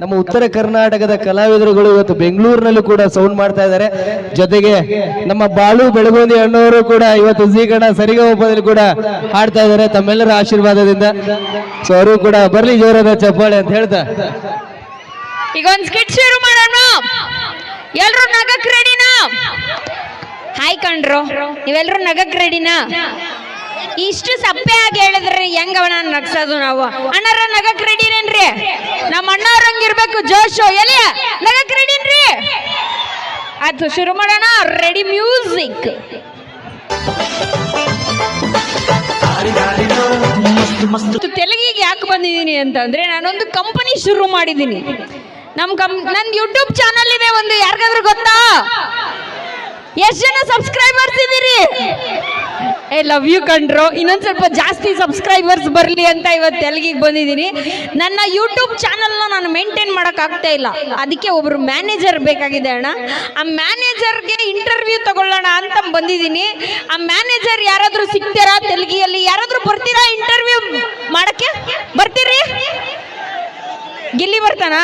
ನಮ್ಮ ಉತ್ತರ ಕರ್ನಾಟಕದ ಕಲಾವಿದರುಗಳು ಇವತ್ತು ಬೆಂಗಳೂರಿನಲ್ಲೂ ಕೂಡ ಸೌಂಡ್ ಮಾಡ್ತಾ ಇದ್ದಾರೆ. ಜೊತೆಗೆ ನಮ್ಮ ಬಾಳು ಬೆಳಗುಂದಿ ಅಣ್ಣವರು ಕೂಡ ಇವತ್ತು ಜೀಗಣ ಸರಿಗಮಪದಲ್ಲಿ ಕೂಡ ಹಾಡ್ತಾ ಇದ್ದಾರೆ ತಮ್ಮೆಲ್ಲರ ಆಶೀರ್ವಾದದಿಂದ. ಸೊ ಅವರು ಕೂಡ ಬರ್ಲಿ ಜೋರಾದ ಚಪ್ಪಾಳೆ ಅಂತ ಹೇಳ್ತಾ. ಈಗ ಒಂದ್ ಸ್ಕಿಟ್ ಶುರು ಮಾಡೋಣ. ಎಲ್ರು ನಗಕ್ ರೆಡಿನಾ ಹಾಯ್ ಕಣ್ರು, ನೀವೆಲ್ರು ನಗಕ್ ರೆಡಿನಾ ಇಷ್ಟು ಸಪ್ಪೆ ಆಗಿ ಹೇಳಿದ್ರಿ ಹೆಂಗ ಅವನ ನಗ್ಸೋದು ನಾವು? ಅಣ್ಣರ ನಗಕ್ ರೆಡಿನೇನ್ರಿ ನಮ್ಮ ಅಣ್ಣವ್ರ ಹಂಗಿರ್ಬೇಕು ಜೋಶು ಎಲ್ಲಿ ನಗಕ್ ರೆಡಿನ್ರಿ ಅದು ಶುರು ಮಾಡೋಣ. ರೆಡಿ ಮ್ಯೂಸಿಕ್ ತೆಲುಗಿಗೆ ಯಾಕೆ ಬಂದಿದ್ದೀನಿ ಅಂತಂದ್ರೆ, ನಾನೊಂದು ಕಂಪನಿ ಶುರು ಮಾಡಿದ್ದೀನಿ. ನಮ್ ಕಂ ನನ್ನ ಯೂಟ್ಯೂಬ್ ಚಾನಲ್ ಇದೆ ಒಂದು, ಯಾರಿಗಾದ್ರೂ ಗೊತ್ತಾ? ಎಷ್ಟು ಜನ ಸಬ್ಸ್ಕ್ರೈಬರ್ಸ್ ಇದ್ದೀರಿ? ಐ ಲವ್ ಯು ಕಂಡ್ರು. ಇನ್ನೊಂದು ಸ್ವಲ್ಪ ಜಾಸ್ತಿ ಸಬ್ಸ್ಕ್ರೈಬರ್ಸ್ ಬರಲಿ ಅಂತ ಇವತ್ತು ತೆಲುಗಿಗೆ ಬಂದಿದ್ದೀನಿ ನನ್ನ ಯೂಟ್ಯೂಬ್ ಚಾನಲ್ನ ನಾನು ಮೇಂಟೈನ್ ಮಾಡೋಕ್ಕಾಗ್ತಾ ಇಲ್ಲ. ಅದಕ್ಕೆ ಒಬ್ಬರು ಮ್ಯಾನೇಜರ್ ಬೇಕಾಗಿದೆ ಅಣ್ಣ. ಆ ಮ್ಯಾನೇಜರ್ಗೆ ಇಂಟರ್ವ್ಯೂ ತಗೊಳ್ಳೋಣ ಅಂತ ಬಂದಿದ್ದೀನಿ ಆ ಮ್ಯಾನೇಜರ್ ಯಾರಾದರೂ ಸಿಗ್ತೀರಾ ತೆಲುಗಿಯಲ್ಲಿ? ಯಾರಾದರೂ ಬರ್ತೀರಾ ಇಂಟರ್ವ್ಯೂ ಮಾಡೋಕ್ಕೆ? ಬರ್ತೀರಿ? ಗಿಲ್ಲಿ ಬರ್ತಾನಾ?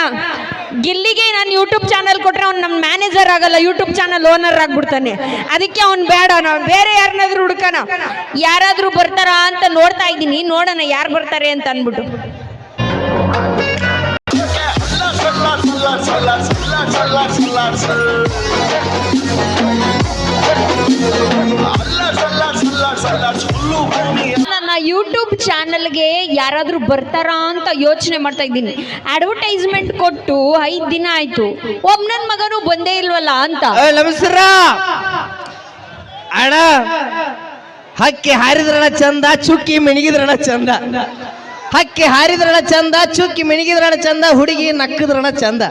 ಗಿಲ್ಲಿಗೆ ನಾನು ಯೂಟ್ಯೂಬ್ ಚಾನಲ್ ಕೊಟ್ರೆ ಅವ್ನು ನಮ್ಮ ಮ್ಯಾನೇಜರ್ ಆಗಲ್ಲ ಯೂಟ್ಯೂಬ್ ಚಾನಲ್ ಓನರ್ ಆಗ್ಬಿಡ್ತಾನೆ ಅದಕ್ಕೆ ಅವ್ನು ಬೇಡ ನಾವು ಬೇರೆ ಯಾರನ್ನಾದ್ರೂ ಹುಡುಕೋಣ ಯಾರಾದರೂ ಬರ್ತಾರಾ ಅಂತ ನೋಡ್ತಾ ಇದ್ದೀನಿ ನೋಡೋಣ ಯಾರು ಬರ್ತಾರೆ ಅಂತ ಅಂದ್ಬಿಟ್ಟು ನನ್ನ ಯೂಟ್ಯೂಬ್ ಚಾನಲ್ಗೆ ಯಾರಾದರೂ ಬರ್ತಾರಾ ಅಂತ ಯೋಚನೆ ಮಾಡ್ತಾ ಇದ್ದೀನಿ. ಅಡ್ವರ್ಟೈಸ್ಮೆಂಟ್ ಕೊಟ್ಟು ಐದು ದಿನ ಆಯ್ತು. ಒಬ್ಬ ನನ್ನ ಮಗನೂ ಬಂದೇ ಇಲ್ವಲ್ಲ ಅಂತ. ನಮಸ್ಕಾರ. ಅಣ್ಣ, ಹಕ್ಕಿ ಹಾರಿದ್ರಣ ಚಂದ, ಚುಕ್ಕಿ ಮಿಣಿಗಿದ್ರಣ ಚಂದ. ಹಕ್ಕಿ ಹಾರಿದ್ರಣ ಚಂದ, ಚುಕ್ಕಿ ಮಿಣಿಗಿದ್ರಣ ಚಂದ, ಹುಡುಗಿ ನಕ್ಕದ್ರಣ ಚಂದ.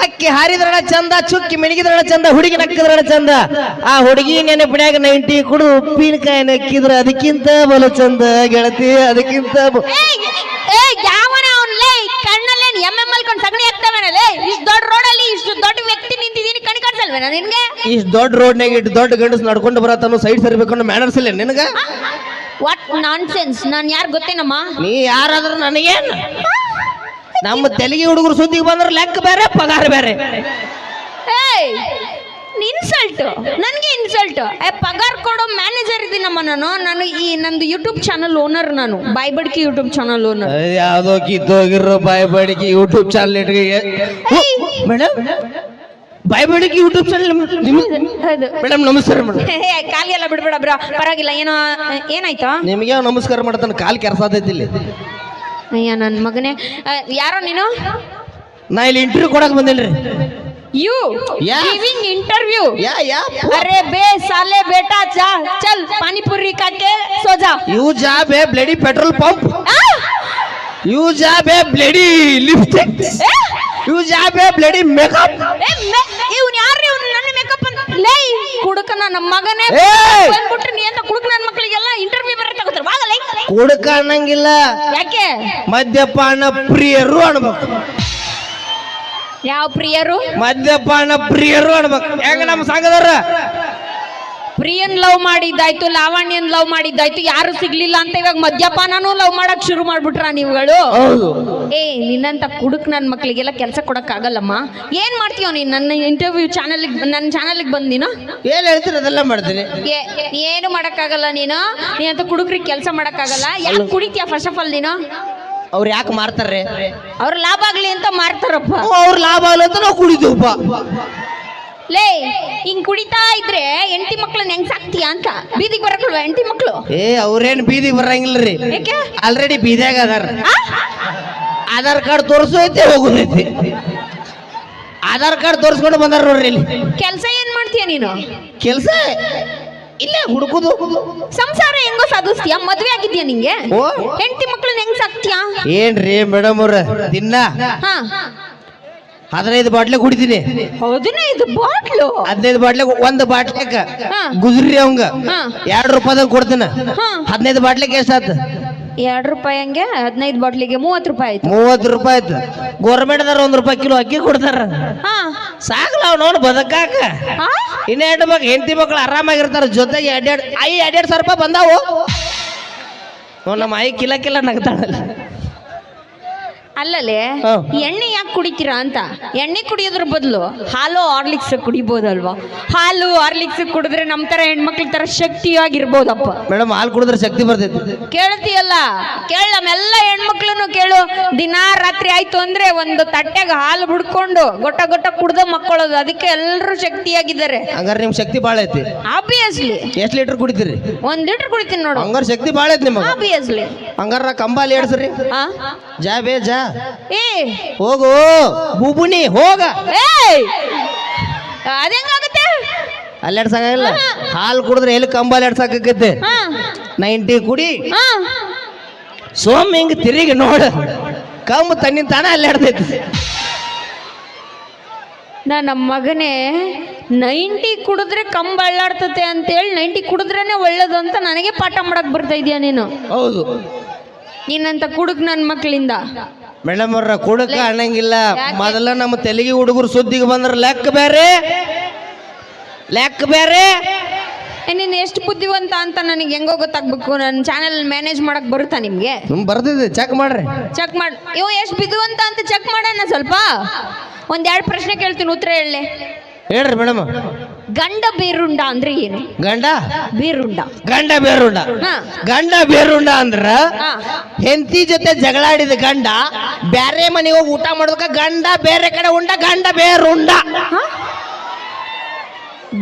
ಹಕ್ಕಿ ಹಾರಿದ್ರಣ ಚಂದ ಚುಕ್ಕಿ ಮಿಣಿಗಿದ್ರಣ ಚಂದ ಹುಡುಗಿ ನಕ್ಕಿದ್ರಣ ಚಂದ ಆ ಹುಡುಗಿ ನೆನಪಿನ್ಯಾಗ ನೈಂಟಿ ಕುಡು ಉಪ್ಪಿನಕಾಯಿ ನಕ್ಕಿದ್ರ ಅದಕ್ಕಿಂತ ಬಲು ಚಂದ ಗೆಳತಿ ಅದಕ್ಕಿಂತ ಇಷ್ಟು ದೊಡ್ಡ ದೊಡ್ಡ ವ್ಯಕ್ತಿ ನಿಂತಿದ್ದೀನಿ ಕಣ್ ಕಾಣಿಸಲ್ವೇನ ನಿನ್ಗೆ? ಇಷ್ಟ್ ದೊಡ್ಡ ರೋಡ್ನಾಗ ಇಟ್ಟು ದೊಡ್ಡ ಗಂಡಸ್ ನಡ್ಕೊಂಡು ಬರತ್ತಾನು ಸೈಡ್ ಸರ್ಬೇಕು ಮ್ಯಾನರ್ಸ್ ಇಲ್ಲ ನಿನಗ? ವಾಟ್ ನಾನ್ ಸೆನ್ಸ್ ನಾನು ಯಾರು ಗೊತ್ತೇನಮ್ಮ? ನೀ ಯಾರಾದ್ರೂ ನನಗೇನು? ನಮ್ಮ ತೆಲಿಗೆ ಹುಡುಗರು ಸುದ್ದಿಗೆ ಬಂದ್ರೆ ಲೆಕ್ಕ ಬೇರೆ ಪಗಾರ ಬೇರೆ. ಏಯ್ ಇನ್ಸಲ್ಟ್ ನನಗೆ ಇನ್ಸಲ್ಟ್ ಏ ಪಗಾರ್ ಕೊಡೋ ಮ್ಯಾನೇಜರ್ ಇದ್ದೀನಮ್ಮ ನಾನು. ನಾನು ಈ ನಂದು ಯೂಟ್ಯೂಬ್ ಚಾನಲ್ ಓನರ್ ನಾನು. ಬಾಯ್ಬಡ್ಕಿ ಯೂಟ್ಯೂಬ್ ಚಾನಲ್ ಓನರ್ ಯಾವುದೋ ಕಿತ್ತೋಗಿರೋ ಬಾಯ್ ಬಡಿಕೆ ಯೂಟ್ಯೂಬ್ ಚಾನಲ್ ಇಟ್ಗೆ ಮೇಡಮ್ ಬಾಯ್ ಬಡಿಕೆ ಯೂಟ್ಯೂಬ್ ಚಾನಲ್ ಹೌದು. ಮೇಡಮ್ ನಮಸ್ಕಾರ ಮೇಡಮ್ ಏ, ಕಾಲಿಗೆಲ್ಲ ಬಿಡ್ಬೇಡ ಬ್ರೋ. ಪರವಾಗಿಲ್ಲ ಏನೋ ಏನಾಯ್ತು? ನಿಮಗೆ ನಮಸ್ಕಾರ ಮಾಡ್ತಾನೆ ಕಾಲ್ ಕೆರ್ಸಾದೈತಿ ಇಲ್ಲಿ? ಅಯ್ಯ ನನ್ನ ಮಗನೇ ಆ, ಯಾರೋ ನೀನು ನಾ ಇಲ್ಲಿ ಇಂಟರ್ವ್ಯೂ ಕೊಡಕ್ ಬಂದಿಲ್ರಿ you Yeah. Giving interview yeah yeah अरे बे साले बेटा जा चल पानी पूरी खा के सो जा you job a bloody petrol pump ಆ? You job a bloody lipstick ಏ? You job a bloody makeup ಏ, ಮೆ- ಇವ್ನ್ ಯಾರ್ರಿ ಇವ್ನು ನನ್ನ ಮೇಕಪ್ ಅಂತ ಲೇ ಕುಡುಕನ ನಮ್ಮ ಮಗನೇ! ಬಂದ್ಬಿಟ್ರೆ ನೀ ಅಂತ ಕುಡುಕ ನನ್ನ ಮಕ್ಕಳಿಗೆಲ್ಲ ಇಂಟರ್ವ್ಯೂ ಬರ ತಗೋತಾರೆ. ಕುಡಕ ಅನ್ನಂಗಿಲ್ಲ. ಯಾಕೆ? ಮದ್ಯಪಾನ ಪ್ರಿಯರು ಅನ್ಬೇಕು. ಯಾವ ಪ್ರಿಯರು? ಮದ್ಯಪಾನ ಪ್ರಿಯರು ಅನ್ಬೇಕು. ಹೆಂಗ ನಮ್ಮ ಸಂಘದವ್ರ? ಪ್ರಿಯನ್ ಲವ್ ಮಾಡಿದ್ದಾಯ್ತು ಲಾವಣ್ಯನ್ ಲವ್ ಮಾಡಿದ್ದಾಯ್ತು ಯಾರು ಸಿಗ್ಲಿಲ್ಲ ಅಂತ ಇವಾಗ ಮದ್ಯಪಾನನೂ ಲವ್ ಮಾಡಕ್ ಶುರು ಮಾಡ್ಬಿಟ್ರ ನೀವುಗಳು? ಏ ನಿನ್ನಂತ ಕುಡುಕ್ ನನ್ನ ಮಕ್ಕಳಿಗೆಲ್ಲ ಕೆಲಸ ಕೊಡಕ್ ಆಗಲ್ಲಮ್ಮ? ಏನ್ ಮಾಡ್ತೀವ ನೀನ್? ನನ್ನ ಇಂಟರ್ವ್ಯೂ ಚಾನಲ್ ನನ್ನ ಚಾನಲ್ಗೆ ಬಂದ್ ನೀನು? ಏನ್ ಹೇಳ್ತೀರ ಅದೆಲ್ಲ ಮಾಡ್ತೀನಿ. ಏನು ಮಾಡಕ್ಕಾಗಲ್ಲ ನೀನು? ನೀನಂತ ಕುಡುಕ್ರಿಗೆ ಕೆಲಸ ಮಾಡಕ್ಕಾಗಲ್ಲ? ಯಾಕೆ ಕುಡಿತೀಯ ಫಸ್ಟ್ ಆಫ್ ಆಲ್ ನೀನು? ಅವ್ರು ಯಾಕೆ ಮಾರ್ತಾರೆ? ಅವ್ರ ಲಾಭ ಆಗ್ಲಿ ಅಂತ ಮಾರ್ತಾರಪ್ಪ. ಅವ್ರ ಲಾಭ ಆಗ್ಲಿ ಅಂತ ನಾವು ಕುಡಿದೀವಪ್ಪ ಲೇ ಹಿಂಗ್ ಕುಡಿತಾ ಇದ್ರೆ ಎಂಟಿ ಮಕ್ಳನ್ನ ಹೆಂಗ್ ಸಾಕ್ತೀಯ ಅಂತ ಬೀದಿಗೆ ಬರಕಲ್ವಾ ಎಂಟಿ ಮಕ್ಳು? ಏ ಅವ್ರೇನ್ ಬೀದಿಗೆ ಬರಂಗಿಲ್ರಿ? ಯಾಕೆ ಆಲ್ರೆಡಿ ಬೀದಿಯಾಗ ಅದಾರ. ಆ? ಆಧಾರ್ ಕಾರ್ಡ್ ತೋರಿಸೈತೆ ಹೋಗುದೈತಿ. ಆಧಾರ್ ಕಾರ್ಡ್ ತೋರಿಸ್ಕೊಂಡು ಬಂದಾರ ನೋಡ್ರಿ ಇಲ್ಲಿ. ಕೆಲ್ಸ ಏನ್ ಮಾಡ್ತೀಯ ನೀನು? ಕೆಲಸ? ಇಲ್ಲೇ ಹುಡುಕುದು. ಸಂಸಾರ ಹೆಂಗೋ ಸಾಧಿಸ್ತೀಯ? ಮದ್ವೆ ಆಗಿದ್ಯಾ ನಿಂಗೆ? ಓ. ಹೆಂಡತಿ ಮಕ್ಳನ್ನ ಹೆಂಗ್ ಸಾಕ್ತೀಯ? ಏನ್ರಿ ಮೇಡಮ್ ಅವ್ರ? ದಿನ? ಹಾ. ಹದಿನೈದು ಬಾಟ್ಲೆ ಕುಡಿತೀನಿ. ಹೌದನೇ ಇದು ಬಾಟ್ಲು? ಹದಿನೈದು ಬಾಟ್ಲೆ ಒಂದು ಬಾಟ್ಲೆಕ ಹಾ. ಗುಜ್ರಿ ಅವಂಗ. ಎರಡು ರೂಪಾಯ್ದಾಗ ಕೊಡ್ತೀನಿ. ಹದಿನೈದು ಬಾಟ್ಲೆಗೆ ಎಷ್ಟಾತ ಎರಡು ರೂಪಾಯಿ ಹಂಗೆ ಹದಿನೈದು ಬಾಟ್ಲಿಗೆ ಮೂವತ್ತು ರೂಪಾಯಿ ಆಯ್ತು. ಮೂವತ್ತು ರೂಪಾಯಿ ಆಯ್ತು. ಗೋರ್ಮೆಂಟ್ದಾರ ಒಂದು ರೂಪಾಯಿ ಕಿಲೋ ಅಕ್ಕಿ ಕೊಡ್ತಾರ. ಹಾ. ಸಾಕಲ್ಲ ಅವ್ನು ನೋಡಿ ಬದಕಾಕ? ಇನ್ನ ಎರಡು ಮಕ್ಳು ಹೆಂಡತಿ ಮಕ್ಳು ಆರಾಮಾಗಿರ್ತಾರ. ಜೊತೆಗೆ ಎರಡೆರಡು ಐ ಎರಡೆರಡು ಸಾವಿರ ರೂಪಾಯಿ ಬಂದಾವು. ನಮ್ಮ ಐ ಕಿಲ ಕಿಲ ನಗ್ತಾಳಲ್ಲ. ಅಲ್ಲಲೇ ಹಾ. ಎಣ್ಣೆ ಯಾಕೆ ಕುಡಿತೀರಾ ಅಂತ? ಎಣ್ಣೆ ಕುಡಿಯೋದ್ರ ಬದಲು ಹಾಲು ಹಾರ್ಲಿಕ್ಸ್ ಕುಡಿಬೋದಲ್ವಾ? ಹಾಲು ಆರ್ಲಿಕ್ಸ್ ಕುಡಿದ್ರೆ ನಮ್ಮ ತರ ಹೆಣ್ಮಕ್ಳ ತರ ಶಕ್ತಿಯಾಗಿರ್ಬೋದಪ್ಪ. ಮೇಡಮ್ ಹಾಲು ಕುಡಿದ್ರೆ ಶಕ್ತಿ ಬರ್ತೈತಿ. ಕೇಳ್ತೀಯಲ್ಲ? ಕೇಳ ನಮ್ಮೆಲ್ಲ ಹೆಣ್ಮಕ್ಳನ್ನು ಕೇಳು. ದಿನಾ ರಾತ್ರಿ ಆಯ್ತು ಅಂದ್ರೆ ಒಂದು ತಟ್ಟೆಗೆ ಹಾಲು ಬಿಡ್ಕೊಂಡು ಗೊಟ್ಟ ಗೊಟ್ಟ ಕುಡ್ದ ಮಕ್ಕಳೋದು ಅದಕ್ಕೆ ಎಲ್ಲರೂ ಶಕ್ತಿಯಾಗಿದ್ದಾರೆ. ಹಂಗಾರೆ ನಿಮ್ ಶಕ್ತಿ ಭಾಳ ಐತಿ. ಆಬ್ವಿಯಸ್ಲಿ ಎಷ್ಟು ಲೀಟರ್ ಕುಡಿತೀರಿ? ಒಂದ್ ಲೀಟರ್ ಕುಡಿತೀನಿ ನೋಡು. ಹಂಗಾರೆ ಶಕ್ತಿ ಭಾಳ ಐತಿ ನಿಮಗೆ. ಆಬ್ವಿಯಸ್ಲಿ ಹಂಗಾರ ಕಂಬಾಲಿ ಏಡ್ಸ್ರಿ. ಜಾ ಬೇ ಜಾ ಏ. ಹೋಗು. ಬುಬುನಿ ಹೋಗ. ಏಯ್. ಅದೇಂಗಾಗುತ್ತೆ? ಅಲ್ಲಾಡ್ಸಕ್ಕಾಗಲ್ಲ. ಹಾಲು ಕುಡಿದ್ರೆ ಎಲ್ಲಿ ಕಂಬ ಅಲ್ಲಾಡ್ಸಾಕತ್ತೆ ಹಾ. ನೈಂಟಿ ಕುಡಿ. ಹಾ. ಸೋಮ್ ಹಿಂಗ್ ತಿರುಗಿ ನೋಡ. ಕಂಬ ತನ್ನಿನ ತಾನ ಅಲ್ಲಾಡ್ತೈತಿ. ನಾ ನಮ್ಮ ಮಗನೇ ನೈಂಟಿ ಕುಡಿದ್ರೆ ಕಂಬ ಅಳ್ಳಾಡ್ತತೆ ಅಂತೇಳಿ ನೈಂಟಿ ಕುಡಿದ್ರೇನೆ ಒಳ್ಳೇದು ಅಂತ ನನಗೆ ಪಾಠ ಮಾಡಕ್ ಬರ್ತಾ ಇದೀಯ ನೀನು. ಹೌದು. ನೀನಂತ ಕುಡುಕ್ ನನ್ನ ಮಕ್ಕಳಿಂದ ಮೇಡಮ್ ಅವ್ರ ಕುಡಕ ಅನ್ನಂಗಿಲ್ಲ. ಮೊದಲ ನಮ್ಮ ತೆಲುಗಿ ಹುಡುಗರು ಸುದ್ದಿಗೆ ಬಂದ್ರ ಲೆಕ್ಕ ಬೇರೆ ಲೆಕ್ಕ ಬೇರೆ ನೀನು ಎಷ್ಟು ಬುದ್ಧಿವಂತ ಅಂತ ನನಗೆ ಹೆಂಗೋ ಗೊತ್ತಾಗ್ಬೇಕು. ನನ್ನ ಚಾನೆಲ್ ಮ್ಯಾನೇಜ್ ಮಾಡಕ್ ಬರುತ್ತಾ ನಿಮ್ಗೆ? ನಿಮ್ ಬರ್ದಿದೆ. ಚೆಕ್ ಮಾಡ್ರಿ. ಚೆಕ್ ಮಾಡಿ ಇವ್ ಎಷ್ಟು ಬುದ್ಧಿವಂತ ಅಂತ ಚೆಕ್ ಮಾಡೋಣ ಸ್ವಲ್ಪ. ಒಂದೆರಡು ಪ್ರಶ್ನೆ ಕೇಳ್ತೀನಿ ಉತ್ತರ ಹೇಳಲೆ ಹೇಳ್ರಿ ಮೇಡಮ್. ಗಂಡ ಬೇರುಂಡ ಅಂದ್ರೆ ಏನು? ಗಂಡ? ಬೇರುಂಡ. ಗಂಡ ಬೇರುಂಡ. ಹಾ. ಗಂಡ ಬೇರುಂಡ ಅಂದ್ರ ಹೆಂತಿ ಹೆಂಡತಿ ಜೊತೆ ಜಗಳಾಡಿದ ಗಂಡ ಬ್ಯಾರೆ ಮನೆಗೆ ಹೋಗಿ ಊಟ ಮಾಡೋದಕ್ಕ ಗಂಡ ಬೇರೆ ಕಡೆ ಉಂಡ ಗಂಡ ಬೇರುಂಡ.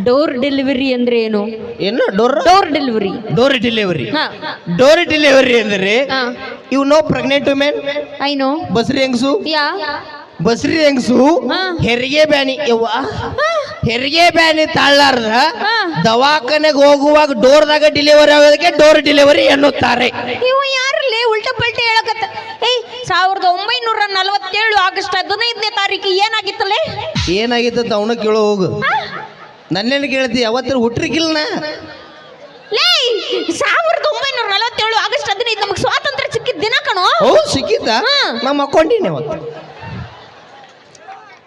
ಡೋರ್ ಡೆಲಿವರಿ ಅಂದ್ರೆ ಏನು? ಏನು door? Door delivery. Door delivery. ಹಾ. ಡೋರ್ ಡೆಲಿವರಿ ಅಂದ್ರೆ ಹಾ. You know pregnant women? No. ಬಸ್ರಿ ಹೆಂಗಸು? ಯಾ? ಬಸ್ರಿ ಹೆಂಗಸು? ಹಾ. ಹೆರಿಗೆ ಬ್ಯಾನಿ. ಯವ್ವ. ಹೆರಿಗೆ ಬ್ಯಾನಿ ತಾಳ್ಲಾರ್ದ. ದವಾಖಾನೆಗೆ ಹೋಗುವಾಗ ಡೋರ್ದಾಗ ಡೆಲಿವರಿ ಆಗೋದಕ್ಕೆ ಡೋರ್ ಡೆಲಿವರಿ ಎನ್ನುತ್ತಾರೆ. ಇವ ಲೇ ಉಲ್ಟಾ ಪಲ್ಟಿ ಹೇಳಕತ್ತ? ಏಯ್ ಸಾವಿರದ ಒಂಬೈನೂರ ನಲವತ್ತೇಳು ಆಗಸ್ಟ್ ಹದಿನೈದನೇ ತಾರೀಕು ಏನಾಗಿತ್ತಲೇ? ಏನಾಗಿತ್ತು ಅಂತ ಅವನ ಕೇಳೋ ಹೋಗು. ನನ್ನೇನು ಕೇಳ್ತಿ? ಅವತ್ತಿನ ಹುಟ್ರಿಕಿಲ್ನ? ಲೇ ಸಾವಿರದ ಒಂಬೈನೂರ ನಲವತ್ತೇಳು ಆಗಸ್ಟ್ ಹದಿನೈದು ನಮಗೆ ಸ್ವಾತಂತ್ರ್ಯ ಸಿಕ್ಕಿದ ದಿನ ಕಣೋ. ಓ ಸಿಕ್ಕಿದ್ದ? ನಮ್ಮ ಅಕೌಂಟಿನ ಮಕ್ಕೊಂಡಿನಿ ಅವತ್ತು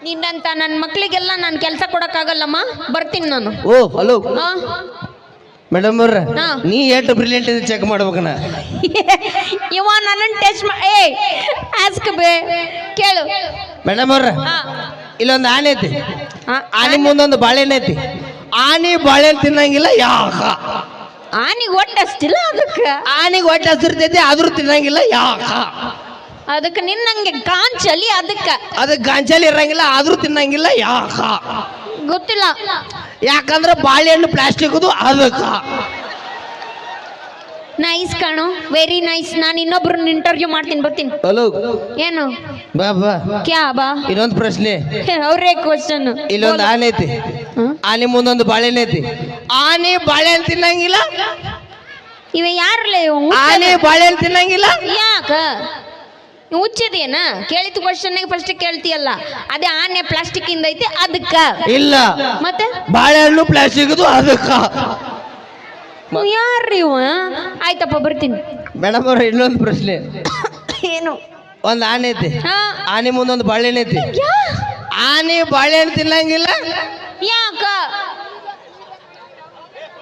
ನಿನ್ನಂತ ನನ್ನ ಮಕ್ಕಳಿಗೆಲ್ಲ ನಾನು ಕೆಲಸ ಕೊಡಕ್ಕಾಗಲ್ಲಮ್ಮ? ಬರ್ತೀನಿ ನಾನು. ಓ ಹಲೋ. ಹಾ? ಮೇಡಮ್ ಅವ್ರ ಹಾ. ನೀ ಎಷ್ಟು ಬ್ರಿಲಿಯಂಟ್ ಇದೆ ಚೆಕ್ ಮಾಡ್ಬೇಕನ? ಇವ ನನ್ನನ್ನು ಟೆಸ್ಟ್ ಮಾ ಏ ಆಸ್ಕ್ ಬೇ. ಕೇಳು. ಮೇಡಮ್ ಅವ್ರ ಹಾ. ಇಲ್ಲೊಂದು ಆನೆ ಐತಿ. ಆನೆ ಮುಂದೊಂದು ಬಾಳೆಹಣ್ಣು ಐತಿ. ಆನೆ ಬಾಳೆಹಣ್ಣು ತಿನ್ನಂಗಿಲ್ಲ ಯಾಕ? ಒಟ್ಟು ಹಸ್ತಿಲ್ಲ ಅದಕ್ಕೆ? ಆನೆಗೆ ಒಟ್ಟು ಹಸಿರ್ತೈತಿ ಆದ್ರೂ ತಿನ್ನಂಗಿಲ್ಲ ಯಾಕ? ಅದಕ್ಕೆ ನಿನ್ನಂಗೆ ಗಾಂಚಲಿ ಅದಕ್ಕೆ. ಅದಕ್ಕೆ ಗಾಂಚಲಿ ಇರಂಗಿಲ್ಲ ಆದ್ರೂ ತಿನ್ನಂಗಿಲ್ಲ ಯಾಕ? ಗೊತ್ತಿಲ್ಲ. ಯಾಕಂದ್ರೆ ಬಾಳೆಹಣ್ಣು ಪ್ಲಾಸ್ಟಿಕ್ ಅದಕ್ಕ. ನೈಸ್ ಕಾಣು ವೆರಿ ನೈಸ್ ನಾನು ಇನ್ನೊಬ್ರನ್ನ ಇಂಟರ್ವ್ಯೂ ಮಾಡ್ತೀನಿ ಬರ್ತೀನಿ. ಹಲೋ. ಏನು? ಬಾ ಬಾ. ಕ್ಯಾ ಬಾ. ಇನ್ನೊಂದು ಪ್ರಶ್ನೆ. ಅವರೇ ಕ್ವಶನ್ ಇಲ್ಲೊಂದು ಆನೆ ಐತಿ. ಆನೆ ಮುಂದೊಂದು ಬಾಳೆಹಣ್ಣು ಐತಿ. ಆನೆ ಬಾಳೆಹಣ್ಣು ತಿನ್ನಂಗಿಲ್ಲ? ಇವ ಯಾರಲ್ಲ ಆನೆ ಬಾಳೆಹಣ್ಣು ತಿನ್ನಂಗಿಲ್ಲ? ಯಾಕ? ಹುಚ್ಚಿದೇನ ಕೇಳಿದ ಕ್ವಶನ್ ಫಸ್ಟ್ ಕೇಳ್ತೀಯಲ್ಲ. ಅದೇ ಆನೆ ಪ್ಲಾಸ್ಟಿಕ್ ಇಂದ ಐತೆ ಅದಕ್ಕ ಇಲ್ಲ. ಮತ್ತೆ? ಬಾಳೆಹಣ್ಣು ಪ್ಲಾಸ್ಟಿಕ್ ಅದಕ್ಕ ಯಾರ್ರಿ ಇವ? ಆಯ್ತಪ್ಪ ಬರ್ತೀನಿ. ಮೇಡಮ್ ಅವ್ರ ಇನ್ನೊಂದು ಪ್ರಶ್ನೆ. ಏನು? ಒಂದು ಆನೆ ಐತಿ. ಹಾ. ಆನೆ ಮುಂದೊಂದು ಬಾಳೆಹಣ್ಣು ಐತಿ. ಆನೆ ಬಾಳೆಹಣ್ಣು ತಿನ್ನಂಗಿಲ್ಲ? ಯಾಕ?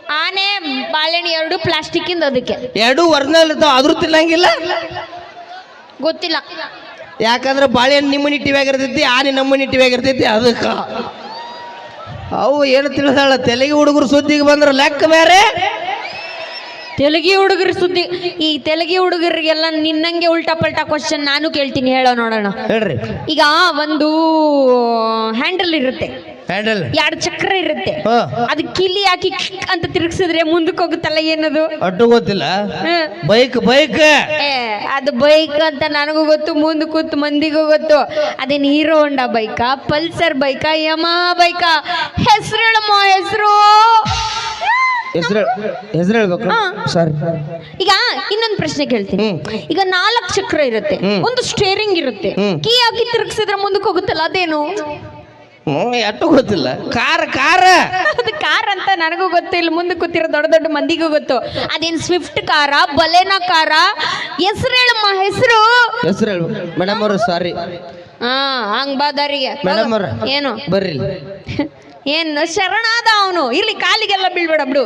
ಆನೆ ಬಾಳೆಹಣ್ಣು ಎರಡು ಪ್ಲಾಸ್ಟಿಕ್ ಇಂದ ಅದಕ್ಕೆ. ಎರಡು ಒರಿಜಿನಲ್ ಇರ್ತಾವ ಆದ್ರೂ ತಿನ್ನಂಗಿಲ್ಲ? ಗೊತ್ತಿಲ್ಲ. ಯಾಕಂದ್ರೆ ಬಾಳೆಹಣ್ಣು ನಿಮ್ಮ ನಿಟ್ಟಿವಾಗಿರ್ತೈತಿ ಆನೆ ನಮ್ಮ ನಿಟ್ಟಿವಾಗಿರ್ತೈತಿ ಅದಕ್ಕ. ಅವು ಏನು ತಿಳಿದಾಳ ತೆಲಗಿ ಹುಡುಗರು ಸುದ್ದಿಗೆ ಬಂದ್ರೆ ಲೆಕ್ಕ ಬೇರೆ ತೆಲಗಿ ಹುಡುಗರ ಸುದ್ದಿ ಈ ತೆಲಗಿ ಹುಡುಗರಿಗೆಲ್ಲ ನಿನ್ನಂಗೆ ಉಲ್ಟಾ ಪಲ್ಟಾ ಕ್ವಶನ್ ನಾನು ಕೇಳ್ತೀನಿ ಹೇಳೋ ನೋಡೋಣ. ಹೇಳ್ರಿ. ಈಗ ಒಂದು ಹ್ಯಾಂಡಲ್ ಇರುತ್ತೆ. ಹ್ಯಾಂಡಲ್ ಎರಡು ಚಕ್ರ ಇರುತ್ತೆ. ಹಾ. ಅದು ಕಿಲಿ ಹಾಕಿ ಕಿಕ್ ಅಂತ ತಿರುಗಿಸಿದ್ರೆ ಮುಂದಕ್ಕೆ ಹೋಗುತ್ತಲ್ಲ ಏನದು? ಅಟ್ಟು ಗೊತ್ತಿಲ್ಲ. ಹ್ಮ್. ಬೈಕ್ ಬೈಕ್ ಏ ಅದು ಬೈಕ್ ಅಂತ ನನಗೂ ಗೊತ್ತು ಮುಂದೆ ಕೂತು ಮಂದಿಗೂ ಗೊತ್ತು. ಅದೇನು ಹೀರೋ ಹೊಂಡಾ ಬೈಕಾ ಪಲ್ಸರ್ ಬೈಕಾ ಯಮಾ ಬೈಕಾ ಹೆಸರು ಹೇಳಮ್ಮ ಹೆಸರು. ಹೆಸರು ಹೆಸರು ಹೇಳ್ಬೇಕು? ಹಾ. ಸರಿ ಈಗ ಇನ್ನೊಂದು ಪ್ರಶ್ನೆ ಕೇಳ್ತೀನಿ. ಈಗ ನಾಲ್ಕು ಚಕ್ರ ಇರುತ್ತೆ. ಒಂದು ಸ್ಟೇರಿಂಗ್ ಇರುತ್ತೆ. ಕೀ ಹಾಕಿ ತಿರುಗಿಸಿದ್ರೆ ಮುಂದಕ್ಕೆ ಹೋಗುತ್ತಲ್ಲ ಅದೇನು? ಹ್ಞೂ ಅಟ್ಟು ಗೊತ್ತಿಲ್ಲ. ಕಾರ ಕಾರ. ಅದು ಕಾರ್ ಅಂತ ನನಗೂ ಗೊತ್ತು ಇಲ್ಲಿ ಮುಂದೆ ಕೂತಿರೋ ದೊಡ್ಡ ದೊಡ್ಡ ಮಂದಿಗೂ ಗೊತ್ತು. ಅದೇನು ಸ್ವಿಫ್ಟ್ ಕಾರ ಬಲೇನ ಕಾರ? ಹೆಸರು ಹೇಳಮ್ಮ ಹೆಸರು. ಹೆಸರು ಹೇಳು. ಮೇಡಮ್ ಅವರು ಸಾರಿ ಹಾ ಹಂಗ್ ಬಾ ದಾರಿಗೆ. ಮೇಡಮ್ ಅವ್ರ ಏನು? ಬರ್ರಿ ಇಲ್ಲಿ. ಏನು ಶರಣಾದ ಅವನು. ಇರ್ಲಿ ಕಾಲಿಗೆಲ್ಲ ಬೀಳ್ಬೇಡ ಬಿಡು.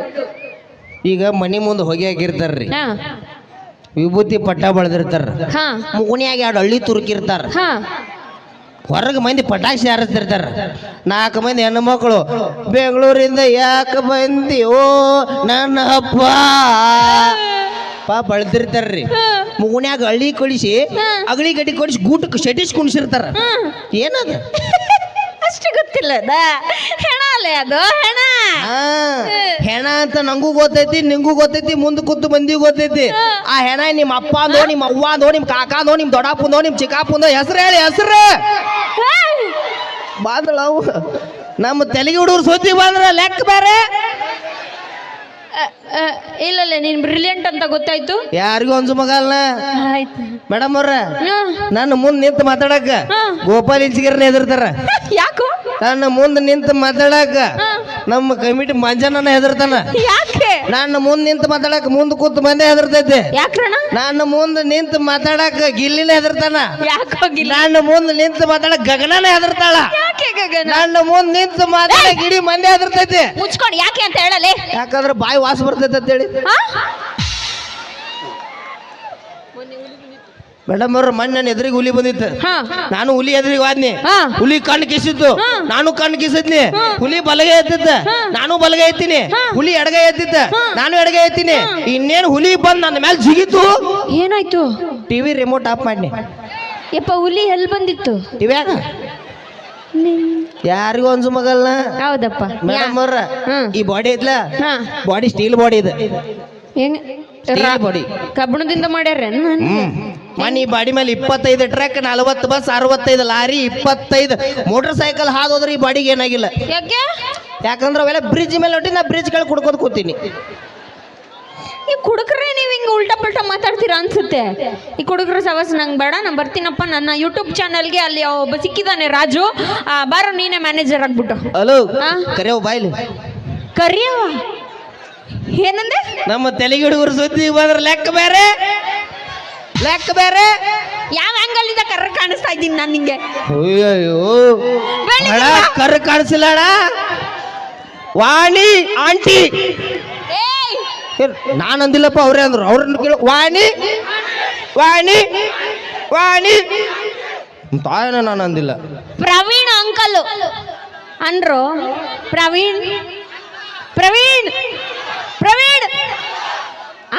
ಈಗ ಮನಿ ಮುಂದೆ ಹೊಗೆ ಹಾಕಿರ್ತಾರ್ರಿ ಹಾ. ವಿಭೂತಿ ಪಟ್ಟ ಬಳದಿರ್ತಾರ. ಹಾ. ಮುಗುಣಿಯಾಗ ಎರಡು ಹಳ್ಳಿ ತುರುಕಿರ್ತಾರ. ಹಾ. ಹೊರಗೆ ಮಂದಿ ಪಟಾಕ್ಷಿ ಹಾರಿಸ್ತಿರ್ತಾರ. ನಾಲ್ಕು ಮಂದಿ ಹೆಣ್ಣು ಮಕ್ಕಳು ಬೆಂಗಳೂರಿಂದ ಯಾಕೆ ಬಂದಿಯೋ ನನ್ನ ಹಬ್ಬ ಪಾಪ ಅಳ್ತಿರ್ತಾರ್ರಿ ಮುಗುಣ್ಯಾಗ ಹಳ್ಳಿ ಕೊಡಿಸಿ ಅಗಳಿ ಗಡಿ ಕೊಡಿಸಿ ಗೂಟಕ್ಕೆ ಶಟಿಸ್ ಕುಣಿಸಿರ್ತಾರ. ಏನದ? ಅಷ್ಟು ಗೊತ್ತಿಲ್ಲ ಅದು? ಹೆಣ? ಹೆಣ ಅಂತ ನಂಗೂ ಗೊತ್ತೈತಿ ನಿಂಗೂ ಗೊತ್ತೈತಿ ಮುಂದೆ ಕೂತು ಮಂದಿಗೂ ಗೊತ್ತೈತಿ. ಆ ಹೆಣ ನಿಮ್ಮ ಅಪ್ಪ ಅಂದೋ ನಿಮ್ಮ ಅವ್ವ ಅಂದೋ ನಿಮ್ಮ ಕಾಕ ಅಂದೋ ನಿಮ್ಮ ದೊಡ್ಡಪ್ಪಂದೋ ನಿಮ್ಮ ಚಿಕ್ಕಪ್ಪಂದೋ ಹೆಸರು ಹೇಳಿ ಹೆಸರು. ಬಾದಳ ಅವು. ನಮ್ಮ ತೆಲುಗು ಹುಡುಗರು ಸುದ್ದಿ ಬಂದ್ರ ಲೆಕ್ಕ ಬೇರೆ. ಇಲ್ಲ ಇಲ್ಲ ನೀನ್ ಬ್ರಿಲಿಯಂಟ್ ಅಂತ ಗೊತ್ತಾಯ್ತು? ಯಾರಿಗೂ ಒಂದು ಮಗಲ್ನ ಆಯ್ತು. ಮೇಡಮ್ ಅವ್ರ ನಾನು ನನ್ನ ಮುಂದೆ ನಿಂತು ಮಾತಾಡಕ. ಗೋಪಾಲ್ ಇಂಚಿಗಿರ್ನ ಎದುರ್ತಾರ ಯಾಕೋ? ನನ್ನ ಮುಂದೆ ನಿಂತು ಮಾತಾಡಕ ನಮ್ಮ ಕಮಿಟಿ ಮಂಜನನ್ನ ಹೆದರ್ತಾನ. ಯಾಕೆ? ನನ್ನ ಮುಂದೆ ನಿಂತು ಮಾತಾಡಕ ಮುಂದೆ ಕೂತ್ ಮಂದಿ ಹೆದರ್ತೈತೆ. ಯಾಕ್ರಣ ನನ್ನ ಮುಂದೆ ನಿಂತು ಮಾತಾಡಕ ಗಿಲ್ಲಿನ ಹೆದರ್ತಾನ. ಯಾಕ ನನ್ನ ಮುಂದೆ ನಿಂತು ಮಾತಾಡಕ ಗಗನನ ಹೆದರ್ತಾಳ. ಯಾಕೆ ಗಗನ? ನನ್ನ ಮುಂದೆ ನಿಂತು ಮಾತಾಡಕ ಇಡೀ ಮಂದಿ ಹೆದರ್ತೈತಿ. ಮುಚ್ಕೊಂಡು ಯಾಕೆ ಅಂತ ಹೇಳಲಿ? ಯಾಕಂದ್ರೆ ಬಾಯಿ ವಾಸ ಬರ್ತೈತೆ ಅಂತೇಳಿ. ಹಾ? ಮೇಡಮ್ ಅವ್ರ ಮಣ್ಣು ನನ್ನ ಎದುರಿಗೆ ಹುಲಿ ಬಂದಿತ್ತು. ಹಾ. ನಾನು ಹುಲಿ ಎದುರಿಗೆ ವಾದ್ನಿ ಹಾ. ಹುಲಿ ಕಣ್ಣು ಕಿಸಿತ್ತು. ನಾನು ಕಣ್ಣು ಕಿಸಿದ್ನಿ. ಹುಲಿ ಬಲಗೈ ಎತ್ತಿದ್ದ ನಾನು ಬಲಗೈ ಎತ್ತೀನಿ. ಹುಲಿ ಎಡಗೈ ಎತ್ತಿದ್ದ ನಾನು ಎಡಗೈ ಎತ್ತೀನಿ. ಇನ್ನೇನು ಹುಲಿ ಬಂದು ನನ್ನ ಮೇಲೆ ಜಿಗಿತು? ಏನಾಯ್ತು? ಟಿವಿ ರಿಮೋಟ್ ಆಫ್ ಮಾಡಿ ಯಪ್ಪ ಹುಲಿ ಎಲ್ಲಿ ಬಂದಿತ್ತು? ಟಿವ್ಯಾಗ ಯಾರಿಗೂ ಅನ್ಸು ಮಗಲ್ನ? ಹೌದಪ್ಪ. ಮೇಡಮ್ ಅವ್ರ ಈ ಬಾಡಿ ಐತ್ಲ ಬಾಡಿ ಸ್ಟೀಲ್ ಬಾಡಿ ಇದೆ. ಹೆಂಗ್? ಬಾಡಿ ಕಬ್ಬಣದಿಂದ ಮಾಡ್ಯಾರ ಮನಿ ಬಾಡಿ ಮೇಲೆ ಇಪ್ಪತ್ತೈದು ಟ್ರಕ್ ನಲವತ್ತು ಬಸ್ ಅರವತ್ತೈದು ಲಾರಿ ಇಪ್ಪತ್ತೈದು ಮೋಟರ್ ಸೈಕಲ್ ಹಾದೋದ್ರೆ ಈ ಬಾಡಿಗೆ ಏನಾಗಿಲ್ಲ. ಯಾಕೆ? ಯಾಕಂದ್ರೆ ಅವೆಲ್ಲ ಬ್ರಿಡ್ಜ್ ಮೇಲೆ ಹೊಟ್ಟಿ ನಾ ಬ್ರಿಡ್ಜ್ಗಳು ಕುಡ್ಕೋದ್ ಕೂತೀನಿ. ಈ ಕುಡುಕ್ರೆ ನೀವು ಹಿಂಗೆ ಉಲ್ಟಾ ಪಲ್ಟಾ ಮಾತಾಡ್ತೀರಾ ಅನ್ಸುತ್ತೆ. ಈ ಕುಡುಕ್ರ ಸವಸ್ ನಂಗೆ ಬೇಡ ನಾನು ಬರ್ತೀನಪ್ಪ. ನನ್ನ ಯೂಟ್ಯೂಬ್ ಚಾನಲ್ಗೆ ಅಲ್ಲಿ ಒಬ್ಬ ಸಿಕ್ಕಿದ್ದಾನೆ ರಾಜು. ಆ, ಬಾರೋ ನೀನೇ ಮ್ಯಾನೇಜರ್ ಆಗ್ಬಿಟ್ಟು. ಹಲೋ ಹಾ? ಕರೆಯೋ ಬಾಯ್ಲಿ ಕರಿಯವ ಏನಂದೆ? ನಮ್ಮ ತೆಲಿಗೆ ಹುಡುಗರು ಸುದ್ದಿ ಬಂದ್ರೆ ಲೆಕ್ಕ ಬೇರೆ. ಲೆಕ್ಕ ಬೇರೆ? ಯಾವ ಆಂಗಲ್ ಇಂದ ಕರ್ರ ಕಾಣಿಸ್ತಾ ಇದ್ದೀನಿ ನಾನು ನಿಂಗೆ? ಅಯ್ಯೋ ಅಣ್ಣ ಬಾ. ಕರ್ ಕಾಣಿಸಿಲ್ಲ ಅಣ್ಣ. ವಾಣಿ ಆಂಟಿ. ಏಯ್! ನಾನು ಅಂದಿಲ್ಲಪ್ಪ ಅವ್ರೇ ಅಂದ್ರು. ಅವ್ರನ್ನ ಕೇಳ. ವಾಣಿ ವಾಣಿ ವಾಣಿ. ತಾಯನ ನಾನು ಅಂದಿಲ್ಲ ಪ್ರವೀಣ್ ಅಂಕಲ್ ಅಂದ್ರು. ಪ್ರವೀಣ್ ಪ್ರವೀಣ್ ಪ್ರವೀಣ್.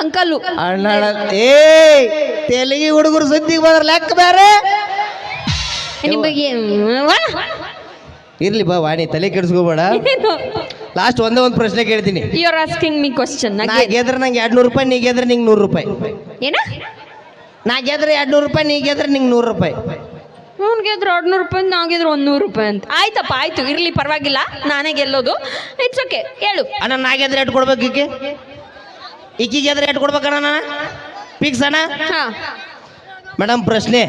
ಅಂಕಲು ಅಣ್ಣ ಏ ತೆಲಿಗೆ ಹುಡುಗರು ಸುದ್ದಿಗೆ ಬಂದ್ರೆ ಲೆಕ್ಕ ಬೇರೆ ನಿಮಗೆ ಇರ್ಲಿ ಬಾ ವಾಣಿ ತಲೆ ಕೆಡಿಸ್ಕೋಬೇಡ. ಲಾಸ್ಟ್ ಒಂದೇ ಒಂದು ಪ್ರಶ್ನೆ ಕೇಳ್ತೀನಿ. You are asking me question ನಾ ಗೆದ್ರೆ ನಂಗೆ ಎರಡು ನೂರು ರೂಪಾಯಿ ನೀ ಗೆದ್ರೆ ನಿಂಗೆ ನೂರು ರೂಪಾಯಿ. ಏನು? ನಾ ಗೆದ್ರೆ ಎರಡು ನೂರು ರೂಪಾಯಿ ನೀ ಗೆದ್ರೆ ನಿಂಗೆ ನೂರು ರೂಪಾಯಿ. ಅವ್ನಿಗೆ ಇದ್ರು ಎರಡು ನೂರು ರೂಪಾಯಿ ನಾಗಿದ್ರು ಒಂದು ನೂರು ರೂಪಾಯಿ ಅಂತ. ಆಯ್ತಪ್ಪ ಆಯ್ತು ಇರ್ಲಿ ಪರವಾಗಿಲ್ಲ. ನಾನೇ ಗೆಲ್ಲೋದು. ಇಟ್ಸ್ ಓಕೆ ಹೇಳು. ಅಣ್ಣ ನಾ ಗೆದ್ರೆ ಎಷ್ಟು ಕೊಡ್ಬೇಕು ಈಕೆ? ಈಕಿ ಅದ್ರ ಎಟ್ ಕೊಡ್ಬೇಕಣ್ಣ ನಾನು? ಫಿಕ್ಸ್ ಅಣ್ಣ? ಮೇಡಮ್ ಪ್ರಶ್ನೆ.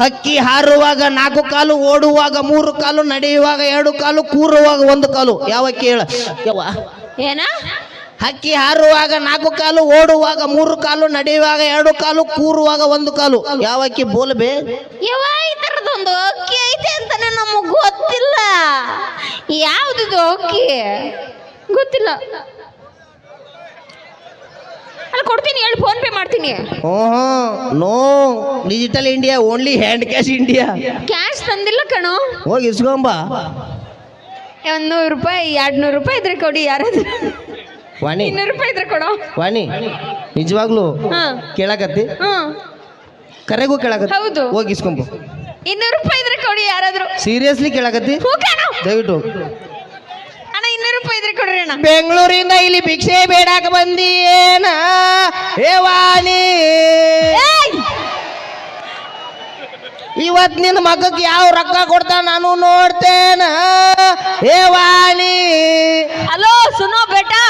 ಹಕ್ಕಿ ಹಾರುವಾಗ ನಾಲ್ಕು ಕಾಲು ಓಡುವಾಗ ಮೂರು ಕಾಲು ನಡೆಯುವಾಗ ಎರಡು ಕಾಲು ಕೂರುವಾಗ ಒಂದು ಕಾಲು. ಯಾವ ಹಕ್ಕಿ ಹೇಳ? ಏನ? ಹಕ್ಕಿ ಹಾರುವಾಗ ನಾಲ್ಕು ಕಾಲು ಓಡುವಾಗ ಮೂರು ಕಾಲು ನಡೆಯುವಾಗ ಎರಡು ಕಾಲು ಕೂರುವಾಗ ಒಂದು ಕಾಲು. ಯಾವ ಹಕ್ಕಿ? ಬೋಲ್ಬೆ ಥರದೊಂದು ಅಕ್ಕಿ ಐತೆ ಅಂತಾನೆ ನಮಗೆ ಗೊತ್ತಿಲ್ಲ. ಯಾವ್ದು ಅಕ್ಕಿ ಗೊತ್ತಿಲ್ಲ. ಅಲ್ಲಿ ಕೊಡ್ತೀನಿ ಹೇಳಿ ಫೋನ್ ಪೇ ಮಾಡ್ತೀನಿ. ಓಹೋ no digital India only hand cash India cash ತಂದಿಲ್ಲ ಕಣೋ. ಹೋಗಿ ಇಸ್ಕೊಂಬ. ಒಂದು ನೂರು ರೂಪಾಯಿ ಎರಡು ನೂರು ರೂಪಾಯಿ ಇದ್ರೆ ಕೊಡಿ ಯಾರಾದ್ರೂ. ವಾಣಿ. ಇನ್ನೂರು ರೂಪಾಯಿ ಇದ್ರೆ ಕೊಡೋ. ವಾಣಿ ನಿಜವಾಗ್ಲೂ ಹಾ. ಕೇಳಕತ್ತಿ? ಹ್ಞೂ ಕರೆಗೂ ಕೇಳಕತ್ತಿ? ಹೌದು. ಹೋಗಿ ಇಸ್ಕೊಂಬ. ಇನ್ನೂರು ರೂಪಾಯಿ ಇದ್ರೆ ಕೊಡಿ ಯಾರಾದ್ರೂ. ಸೀರಿಯಸ್ಲಿ ಕೇಳಕತ್ತಿ? ಹ್ಞೂ ಕಣೋ. ದಯವಿಟ್ಟು ಹೋಗಿ. ಇನ್ನೂರು ಇದ್ರೆ ಕೊಡ್ರಿ ಅಣ್ಣ. ಬೆಂಗಳೂರಿಂದ ಇಲ್ಲಿ ಭಿಕ್ಷೆ ಬೇಡಾಕ ಬಂದಿಯೇನ? ಏ ವಾಣಿ! ಇವತ್ ನಿನ್ನ ಮಗಕ್ಕೆ ಯಾವ ರೊಕ್ಕ ಕೊಡ್ತಾ ನಾನು ನೋಡ್ತೇನ? ಏ ವಾಣಿ ಹಲೋ ಸುನೋ ಬೇಟಾ.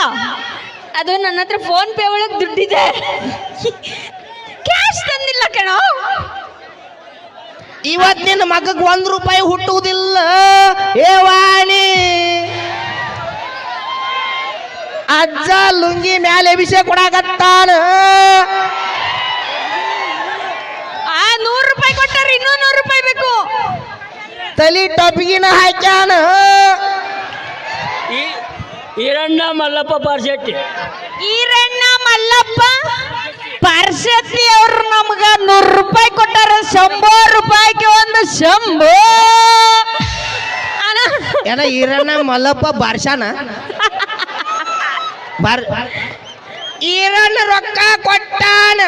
ಅದು ನನ್ನ ಹತ್ರ ಫೋನ್ ಪೇ ಒಳಗೆ ದುಡ್ಡಿದೆ. ಕ್ಯಾಶ್ ತಂದಿಲ್ಲ ಕಣೋ. ಇವತ್ ನಿನ್ನ ಮಗಕ್ಕೆ ಒಂದ್ ರೂಪಾಯಿ ಹುಟ್ಟುವುದಿಲ್ಲ. ಏ ವಾಣಿ ಅಜ್ಜ ಲುಂಗಿ ಮ್ಯಾಲೆ ಅಭಿಷೇಕ ಕೊಡಾಕತ್ತಾನ. ಆ ನೂರು ರೂಪಾಯಿ ಕೊಟ್ಟಾರ ಇನ್ನೂ ನೂರು ರೂಪಾಯಿ ಬೇಕು. ತಲಿ ಟೊಪಿಗಿನ ಹಾಕ್ಯಾನ. ಈರಣ್ಣ ಮಲ್ಲಪ್ಪ ಪಾರ್ಶೆಟ್ಟಿ. ಈರಣ್ಣ ಮಲ್ಲಪ್ಪ ಪಾರ್ಶೆಟ್ಟಿ ಅವ್ರು ನಮ್ಗ ನೂರು ರೂಪಾಯಿ ಕೊಟ್ಟಾರ ಶಂಭೋ ರೂಪಾಯಿಗೆ ಒಂದು ಶಂಭೋ. ಅಣ್ಣ. ಏನ ಈರಣ್ಣ ಮಲ್ಲಪ್ಪ ಬಾರ್ಷಾನ ಬಾರ್. ಈರಣ್ಣ ರೊಕ್ಕ ಕೊಟ್ಟಾನ?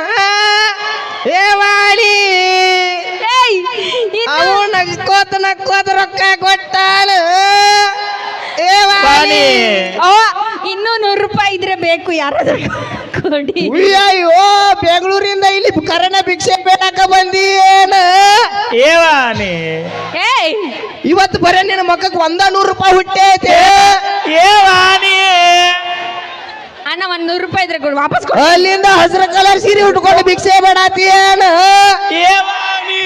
ಇನ್ನು- ಅವು ನಗ್ಕೋತ ನಗ್ಕೋತ ರೊಕ್ಕ ಕೊಟ್ಟಾನ? ಅವ, ಇನ್ನೂ ನೂರು ರೂಪಾಯಿ ಇದ್ರೆ ಬೇಕು ಯಾರಾದ್ರೂ ಕೊಡಿ. ಅಯ್ಯೋ ಬೆಂಗಳೂರಿಂದ ಇಲ್ಲಿ ಕರಣ ಭಿಕ್ಷೆ ಬೇಡಕ ಬಂದಿ ಏನ ಏವಾನಿ ಏಯ್. ಇವತ್ತು ಬರೇ ನಿನ್ನ ಮಕ್ಕಕ್ಕೆ ಒಂದ ನೂರು ರೂಪಾಯಿ ಹುಟ್ಟೈತೆ. ಏವಾನಿ ಅಣ್ಣ ಒಂದ್ ನೂರು ರೂಪಾಯಿ ಇದ್ರೆ ಕೊಡು ವಾಪಸ್ ಕೊಡು. ಅಲ್ಲಿಂದ ಹಸಿರು ಕಲರ್ ಸೀರೆ ಉಟ್ಕೊಂಡು ಭಿಕ್ಷೆ ಬೇಡಾತಿ ಏನ? ಏವಾನಿ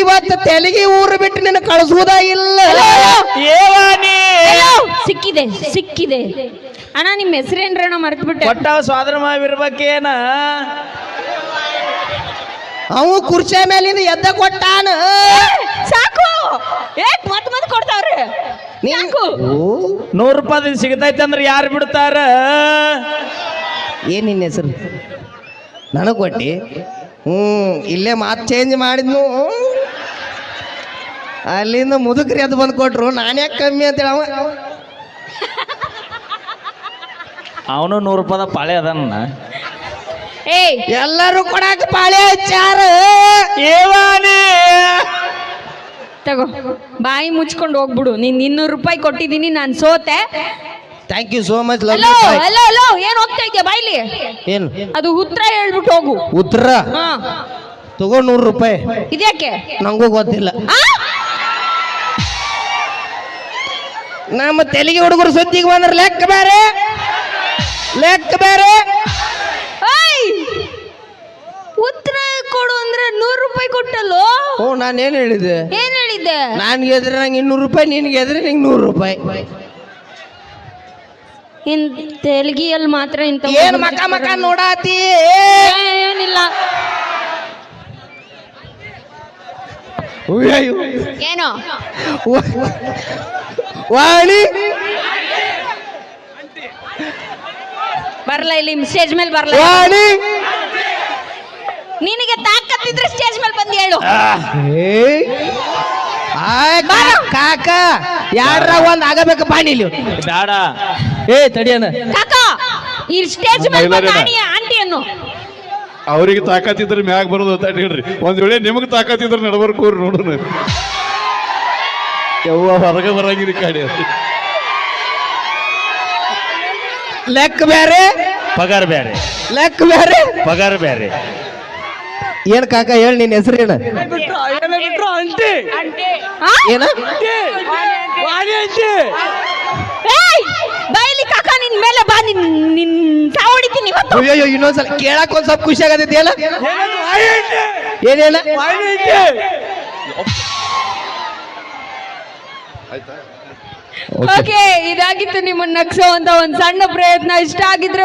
ಇವತ್ತು ತೆಲುಗಿ ಊರು ಬಿಟ್ಟು ನಿನ್ನ ಕಳಿಸುವುದ ಇಲ್ಲ. ಏವಾನಿ ಅಯ್ಯೋ, ಸಿಕ್ಕಿದೆ ಸಿಕ್ಕಿದೆ. ಅಣ್ಣ ನಿಮ್ಮ ಹೆಸರೇನ್ರಣ್ಣ ಮರ್ತು ಬಿಟ್ಟೆ ಸ್ವಾಧೀನ ಮಾಡಿರ್ಬೇಕೇನ ಅವು ಕುರ್ಚಿ ಮೇಲಿಂದ ಎದ್ದ ಕೊಟ್ಟಾನ. ಏಕ್ ಮತ್ ಮತ್ ಕೊಡ್ತಾವ್ರೆ. ನೀನ್- ಓ, ನೂರು ರೂಪಾಯಿ ಸಿಗತೈತೆ ಅಂದ್ರೆ ಯಾರು ಬಿಡ್ತಾರ? ಏನ್ ನಿನ್ನ ಹೆಸರು? ನನಗೆ ಕೊಟ್ಟಿ ಹ್ಮ್ ಇಲ್ಲೇ ಮಾತು ಚೇಂಜ್ ಮಾಡಿದ್ನು. ಅಲ್ಲಿಂದ ಮುದುಕ್ರಿ ಅದು ಬಂದು ಕೊಟ್ರು. ನಾನ್ಯಾಕೆ ಕಮ್ಮಿ ಅಂತೇಳಿ ಅವ. ಅವನು ನೂರು ರೂಪಾಯಿ ಪಾಳೆ ಅದನ್ನ ಏಯ್. ಎಲ್ಲರೂ ಕೊಡಾಕ ಪಾಳೆ ಹಚ್ಚಾರ ಏವಾನಿ ತಗೋ. ಬಾಯಿ ಮುಚ್ಕೊಂಡು ಹೋಗ್ಬಿಡು. ನೀನ್ ಇನ್ನೂರು ರೂಪಾಯಿ ಕೊಟ್ಟಿದ್ದೀನಿ ನಾನು ಸೋತೆ. Thank you so much love hello hello hello ಏನ್ ಹೋಗ್ತಾ ಇದೆಯಾ ಬಾಯ್ಲಿ? ಏನು? ಅದು ಉತ್ತರ ಹೇಳ್ಬಿಟ್ಟು ಹೋಗು. ಉತ್ತರ ಹಾ. ತಗೋ ನೂರು ರೂಪಾಯಿ. ಇದ್ಯಾಕೆ? ನಂಗೂ ಗೊತ್ತಿಲ್ಲ. ಆ? ನಮ್ಮ ತೆಲಿಗೆ ಹುಡುಗರು ಸುದ್ದಿಗೆ ಬಂದ್ರೆ ಲೆಕ್ಕ ಬೇರೆ. ಲೆಕ್ಕ ಬೇರೆ ಏಯ್! ಉತ್ತರ ಕೊಡು ಅಂದ್ರೆ ನೂರು ರೂಪಾಯಿ ಕೊಟ್ಟಲ್ಲೋ? ಓ ಏನ್ ಹೇಳಿದೆ? ಏನ್ ಹೇಳಿದ್ದೆ? ನಾನು ಗೆದ್ರೆ ನಂಗೆ ಇನ್ನೂರು ರೂಪಾಯಿ ನಿನ್ಗೆ ಗೆದ್ರೆ ನಿಂಗೆ ನೂರು ರೂಪಾಯಿ. ಇನ್ ತೆಲಗಿಯಲ್ಲಿ ಮಾತ್ರ ಇಂತ ಏನ್ ಮಕ ಮಕ ನೋಡಾತಿ? ಏನಿಲ್ಲ. ಅಯ್ಯಯ್ಯೋ. ಏನೋ? ವ- ವಾಣಿ? ಬರ್ಲ ಇಲ್ಲಿ ಸ್ಟೇಜ್ ಮೇಲೆ ಬರ್ಲ. ವಾಣಿ? ನಿನಗೆ ತಾಕತ್ತಿದ್ರೆ ಸ್ಟೇಜ್ ಮೇಲೆ ಬಂದು ಹೇಳು. ಕಾಕ ಯಾರ ಒಂದ್ ಆಗಬೇಕು ಬಾಣಿ ಇಲ್ಲಿ ಬೇಡ. ಏ ತಡಿಯನ ಕಾಕ ಈ ಸ್ಟೇಜ್ ಮೇಲೆ ಅವರಿಗೆ ಆಣಿ ಆಂಟಿ ಅನ್ನು. ಅವ್ರಿಗೆ ತಾಕತ್ತಿದ್ರೆ ಮ್ಯಾಗ ಬರೋದು ಅಂತ ಹೇಳ್ರಿ. ಒಂದ್ ವೇಳೆ ನಿಮಗೆ ತಾಕತ್ತಿದ್ರೆ ನಡ್ಬರ್ಕೋರಿ ನೋಡೋಣ. ಯವ್ವ ಹೊರಗೆ ಬರಂಗಿರಿ ಕಾಡಿ. ಲೆಕ್ ಲೆಕ್ಕ ಬೇರೆ ಪಗಾರ ಬೇರೆ ಲೆಕ್ ಬೇರೆ ಪಗಾರ ಬೇರೆ ಏನ್ ಕಾಕ ಹೇಳಿ ನಿನ್ ಹೆಸರೇನ ಆ? ಏನ? ಏಯ್! ಬೈಲಿ ಕಾಕ ನಿನ್ ಮೇಲೆ ಬಾ ನಿನ್ ನಿನ್ ಹೊಡಿತೀನಿ ಇವತ್ತು. ಅಯ್ಯೋ ಇನ್ನೊಂದ್ಸಲ ಕೇಳಕ್ ಒಂದ್ ಸ್ವಲ್ಪ ಖುಷಿ ಆಗತೈತಿ ಹೇಳ. ಏನೇನ ಓಕೆ ಇದಾಗಿತ್ತು ನಿಮ್ಮನ್ನ ನಗ್ಸೋ ಅಂತ ಒಂದ್ ಸಣ್ಣ ಪ್ರಯತ್ನ. ಇಷ್ಟ ಆಗಿದ್ರೆ